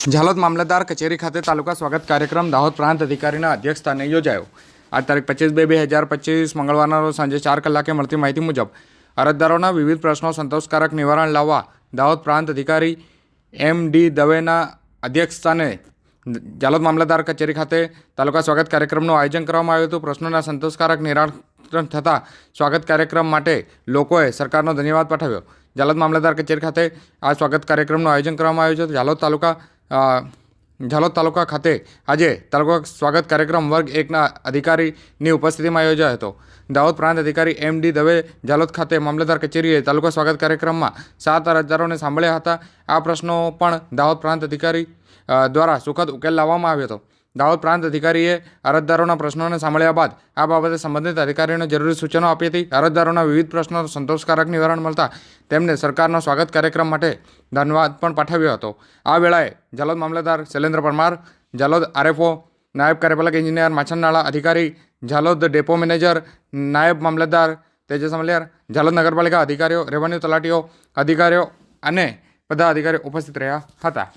ઝાલોદ મામલતદાર કચેરી ખાતે તાલુકા સ્વાગત કાર્યક્રમ દાહોદ પ્રાંત અધિકારીના અધ્યક્ષસ્થાને યોજાયો. આજ તારીખ પચીસ બે બે હજાર પચીસ મંગળવારના રોજ સાંજે ચાર કલાકે મળતી માહિતી મુજબ અરજદારોના વિવિધ પ્રશ્નો સંતોષકારક નિવારણ લાવવા દાહોદ પ્રાંત અધિકારી એમ ડી દવેના અધ્યક્ષસ્થાને ઝાલોદ મામલતદાર કચેરી ખાતે તાલુકા સ્વાગત કાર્યક્રમનું આયોજન કરવામાં આવ્યું હતું. પ્રશ્નોના સંતોષકારક નિરાકરણ થતાં સ્વાગત કાર્યક્રમ માટે લોકોએ સરકારનો ધન્યવાદ પાઠવ્યો. જાલોદ મામલતદાર કચેરી ખાતે આ સ્વાગત કાર્યક્રમનું આયોજન કરવામાં આવ્યું છે. ઝાલોદ તાલુકા ઝાલોદ તાલુકા ખાતે આજે તાલુકા સ્વાગત કાર્યક્રમ વર્ગ એકના અધિકારીની ઉપસ્થિતિમાં યોજાયો હતો. દાહોદ પ્રાંત અધિકારી એમ ડી દવે ઝાલોદ ખાતે મામલતદાર કચેરીએ તાલુકા સ્વાગત કાર્યક્રમમાં સાત અરજદારોને સાંભળ્યા હતા. આ પ્રશ્નો પણ દાહોદ પ્રાંત અધિકારી દ્વારા સુખદ ઉકેલ લાવવામાં આવ્યો હતો. દાહોદ પ્રાંત અધિકારીએ અરજદારોના પ્રશ્નોને સાંભળ્યા બાદ આ બાબતે સંબંધિત અધિકારીઓને જરૂરી સૂચનો આપી હતી. અરજદારોના વિવિધ પ્રશ્નો સંતોષકારક નિવારણ મળતા તેમને સરકારનો સ્વાગત કાર્યક્રમ માટે ધન્યવાદ પણ પાઠવ્યો હતો. આ વેળાએ ઝાલોદ મામલતદાર શૈલેન્દ્ર પરમાર ઝાલોદ આરએફઓ નાયબ કાર્યપાલક એન્જિનિયર માછનનાળા અધિકારી ઝાલોદ ડેપો મેનેજર નાયબ મામલતદાર તેજસ અમલિયાર ઝાલોદ નગરપાલિકા અધિકારીઓ, રેવન્યુ તલાટીઓ અધિકારીઓ અને બધા અધિકારીઓ ઉપસ્થિત રહ્યા હતા.